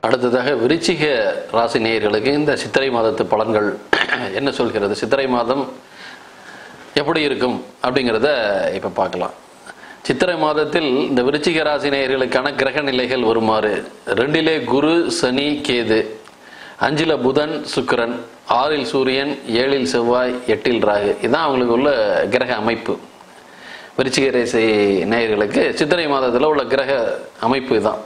அடுத்ததாக விருச்சிக ராசி நேயர்களுக்கு இந்த சித்திரை மாதத்து பலன்கள் என்ன சொல்கிறது? சித்திரை மாதம் எப்படி இருக்கும் அப்படிங்கிறத இப்போ பார்க்கலாம். சித்திரை மாதத்தில் இந்த விருச்சிக ராசி நேயர்களுக்கான கிரக நிலைகள் வருமாறு. ரெண்டிலே குரு சனி கேது. அஞ்சில் புதன் சுக்கரன் ஆறில் சூரியன் ஏழில் செவ்வாய் எட்டில் ராகு. இதுதான் அவங்களுக்கு உள்ள கிரக அமைப்பு. விருச்சிக ராசி நேயர்களுக்கு சித்திரை மாதத்தில் உள்ள கிரக அமைப்பு இதுதான்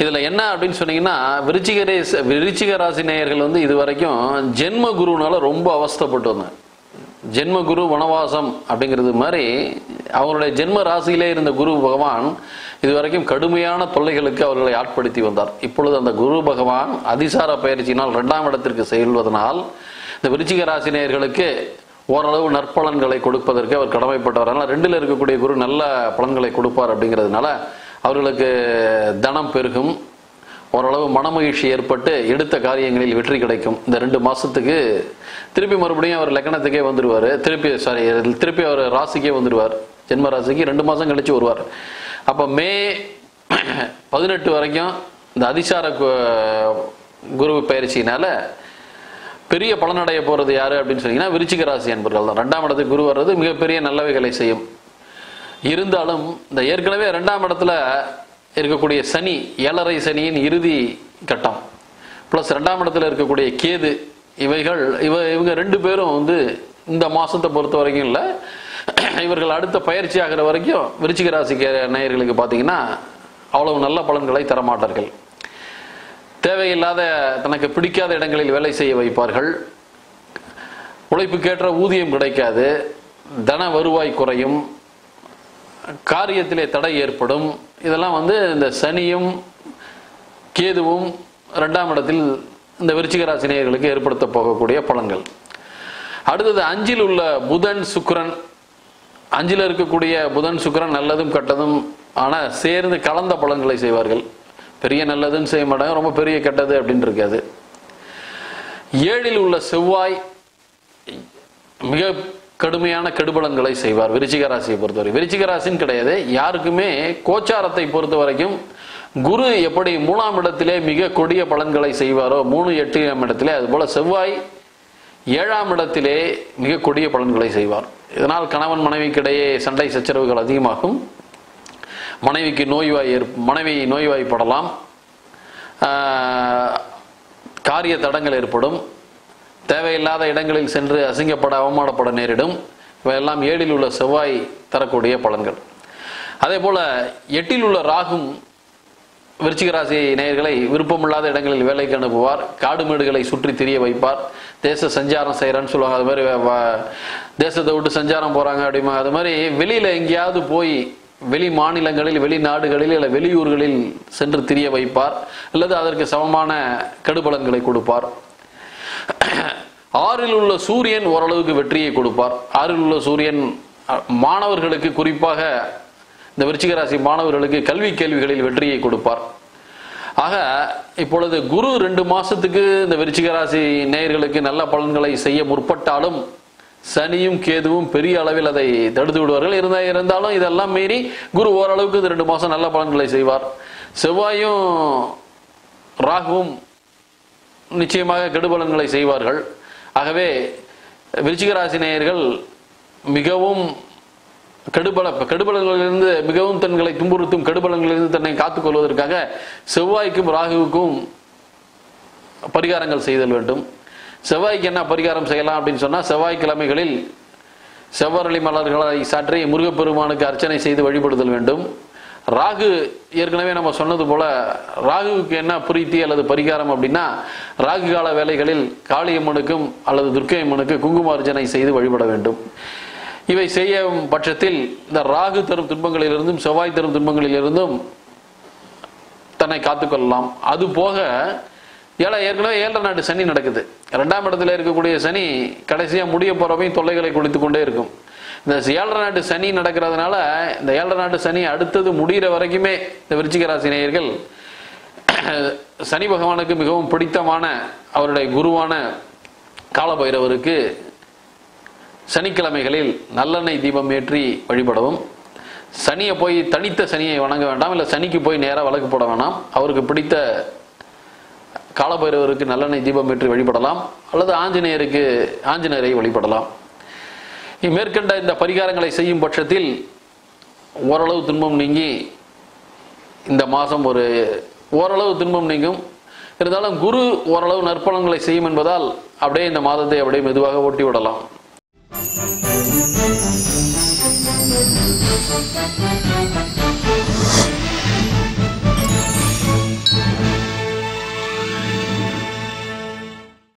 இதில் என்ன அப்படின்னு சொன்னீங்கன்னா விருச்சிக ரேஸ் விருச்சிக ராசி நேயர்கள் வந்து இது வரைக்கும் ஜென்ம குருனால ரொம்ப அவஸ்தைப்பட்டு வந்தாங்க. ஜென்ம குரு வனவாசம் அப்படிங்கிறது மாதிரி அவருடைய ஜென்ம ராசியிலே இருந்த குரு பகவான் இதுவரைக்கும் கடுமையான தொல்லைகளுக்கு அவர்களை ஆட்படுத்தி வந்தார். இப்பொழுது அந்த குரு பகவான் அதிசார பயிற்சியினால் இரண்டாம் இடத்திற்கு செல்வதனால் இந்த விருச்சிக ராசி நேயர்களுக்கு ஓரளவு நற்பலன்களை கொடுப்பதற்கு அவர் கடமைப்பட்டவர். அதனால் ரெண்டில் இருக்கக்கூடிய குரு நல்ல பலன்களை கொடுப்பார் அப்படிங்கிறதுனால அவர்களுக்கு தனம் பெருகும். ஓரளவு மனமகிழ்ச்சி ஏற்பட்டு எடுத்த காரியங்களில் வெற்றி கிடைக்கும். இந்த ரெண்டு மாசத்துக்கு திருப்பி மறுபடியும் அவர் லக்னத்துக்கே வந்துடுவார் திருப்பி சாரி திருப்பி அவர் ராசிக்கே வந்துடுவார் ஜென்ம ராசிக்கு ரெண்டு மாதம் கழிச்சு வருவார். அப்போ மே பதினெட்டு வரைக்கும் இந்த அதிசார குரு பயிற்சியினால பெரிய பலனடைய போகிறது யாரு அப்படின்னு சொன்னீங்கன்னா விருச்சிக ராசி என்பர்கள் தான். ரெண்டாம் இடத்துக்கு குரு வர்றது மிகப்பெரிய நல்லவைகளை செய்யும். இருந்தாலும் இந்த ஏற்கனவே ரெண்டாம் இடத்துல இருக்கக்கூடிய சனி ஏழரை சனியின் இறுதி கட்டம். ப்ளஸ் ரெண்டாம் இடத்துல இருக்கக்கூடிய கேது இவைகள் இவ இவங்க ரெண்டு பேரும் வந்து இந்த மாசத்தை பொறுத்த வரைக்கும் இல்லை இவர்கள் அடுத்த பயிற்சி ஆகிற வரைக்கும் விருச்சிக ராசி நேயர்களுக்கு பார்த்தீங்கன்னா அவ்வளவு நல்ல பலன்களை தரமாட்டார்கள். தேவையில்லாத தனக்கு பிடிக்காத இடங்களில் வேலை செய்ய வைப்பார்கள். உழைப்புக்கேற்ற ஊதியம் கிடைக்காது. தன வருவாய் குறையும். காரியத்திலே தடை ஏற்படும். இதெல்லாம் வந்து இந்த சனியும் கேதுவும் ரெண்டாம் இடத்தில் இந்த விருச்சிக ராசி நேயர்களுக்கு ஏற்படுத்த போகக்கூடிய பலன்கள். அடுத்தது அஞ்சில் உள்ள புதன் சுக்கரன். அஞ்சில் இருக்கக்கூடிய புதன் சுக்கரன் நல்லதும் கெட்டதும் ஆனால் சேர்ந்து கலந்த பலன்களை செய்வார்கள். பெரிய நல்லதுன்னு செய்ய மாட்டாங்க ரொம்ப பெரிய கெட்டது அப்படின்னு இருக்காது. ஏழில் உள்ள செவ்வாய் மிக கடுமையான கெடுபலன்களை செய்வார் விருச்சிக ராசியை பொறுத்தவரை. விருச்சிக ராசின்னு கிடையாது. யாருக்குமே கோச்சாரத்தை பொறுத்த வரைக்கும் குரு எப்படி மூணாம் இடத்திலே மிக கொடிய பலன்களை செய்வாரோ மூணு எட்டாம் இடத்திலே அதுபோல செவ்வாய் ஏழாம் இடத்திலே மிக கொடிய பலன்களை செய்வார். இதனால் கணவன் மனைவிக்கிடையே சண்டை சச்சரவுகள் அதிகமாகும். மனைவிக்கு நோய்வாய் ஏற் மனைவி நோய்வாய்ப்படலாம். காரிய தடங்கள் ஏற்படும். தேவையில்லாத இடங்களில் சென்று அசிங்கப்பட அவமானப்பட நேரிடும். இவையெல்லாம் ஏழில் உள்ள செவ்வாய் தரக்கூடிய பலன்கள். அதே போல எட்டில் உள்ள ராகும் விருச்சிகராசி நேயர்களை விருப்பமில்லாத இடங்களில் வேலைக்கு அனுப்புவார். காடு மேடுகளை சுற்றி திரிய வைப்பார். தேச சஞ்சாரம் செய்கிறேன்னு சொல்லுவாங்க. அது மாதிரி தேசத்தை விட்டு சஞ்சாரம் போகிறாங்க அப்படிமா. அது மாதிரி வெளியில் எங்கேயாவது போய் வெளி மாநிலங்களில் வெளிநாடுகளில் இல்லை வெளியூர்களில் சென்று திரிய வைப்பார். அல்லது அதற்கு சமமான கெடுபலன்களை கொடுப்பார். ஆறில் உள்ள சூரியன் ஓரளவுக்கு வெற்றியை கொடுப்பார். ஆறில் உள்ள சூரியன் மாணவர்களுக்கு குறிப்பாக இந்த விருச்சிக ராசி மாணவர்களுக்கு கல்வி கேள்விகளில் வெற்றியை கொடுப்பார். ஆக இப்பொழுது குரு ரெண்டு மாசத்துக்கு இந்த விருச்சிக ராசி நேயர்களுக்கு நல்ல பலன்களை செய்ய முற்பட்டாலும் சனியும் கேதுவும் பெரிய அளவில் அதை தடுத்து விடுவார்கள். இருந்தா இருந்தாலும் இதெல்லாம் மீறி குரு ஓரளவுக்கு இந்த ரெண்டு மாசம் நல்ல பலன்களை செய்வார். செவ்வாயும் ராகுவும் நிச்சயமாக கெடுபலன்களை செய்வார்கள். ஆகவே விருச்சிக நேயர்கள் மிகவும் கெடுபல கெடுபலங்களிலிருந்து மிகவும் தங்களை துன்புறுத்தும் கெடுபலங்களிலிருந்து தன்னை காத்துக்கொள்வதற்காக செவ்வாய்க்கும் ராகுவுக்கும் பரிகாரங்கள் செய்தல் வேண்டும். செவ்வாய்க்கு என்ன பரிகாரம் செய்யலாம் அப்படின்னு சொன்னால் செவ்வாய்க்கிழமைகளில் செவ்வரளி மலர்களை சாற்றி முருகப்பெருமானுக்கு அர்ச்சனை செய்து வழிபடுதல் வேண்டும். ராகு ஏற்கனவே நம்ம சொன்னது போல ராகுவுக்கு என்ன பிரீத்தி அல்லது பரிகாரம் அப்படின்னா ராகு கால வேலைகளில் காளியம்மனுக்கும் அல்லது துர்க்கையம்மனுக்கு குங்கும செய்து வழிபட வேண்டும். இவை செய்யும் பட்சத்தில் இந்த ராகு தரும் துன்பங்களிலிருந்தும் செவ்வாய் தரும் துன்பங்களிலிருந்தும் தன்னை காத்துக்கொள்ளலாம் அது போக ஏழை ஏற்கனவே ஏழரை நாட்டு சனி நடக்குது. ரெண்டாம் இடத்துல இருக்கக்கூடிய சனி கடைசியாக முடிய போறவையும் தொல்லைகளை கொடுத்து கொண்டே இருக்கும். இந்த ஏழரை நாட்டு சனி நடக்கிறதுனால இந்த ஏழரை நாட்டு சனி அடுத்தது முடிகிற வரைக்குமே இந்த விருச்சிக ராசி நேயர்கள் சனி பகவானுக்கு மிகவும் பிடித்தமான அவருடைய குருவான காலபைரவருக்கு சனிக்கிழமைகளில் நல்லெண்ணெய் தீபம் ஏற்றி வழிபடவும். சனியை போய் தனித்த சனியை வணங்க வேண்டாம். இல்லை சனிக்கு போய் நேராக வழக்கு போட வேண்டாம் அவருக்கு பிடித்த காலபைரவருக்கு நல்லெண்ணெய் தீபம் ஏற்றி வழிபடலாம். அல்லது ஆஞ்சநேயருக்கு ஆஞ்சநேயரை வழிபடலாம். மேற்கண்ட இந்த பரிகாரங்களை செய்யும் பட்சத்தில் ஓரளவு துன்பம் நீங்கி இந்த மாதம் ஒரு ஓரளவு துன்பம் நீங்கும் இருந்தாலும் குரு ஓரளவு நற்பலன்களை செய்யும் என்பதால் அப்படியே இந்த மாதத்தை அப்படியே மெதுவாக ஓட்டி விடலாம் Thank you.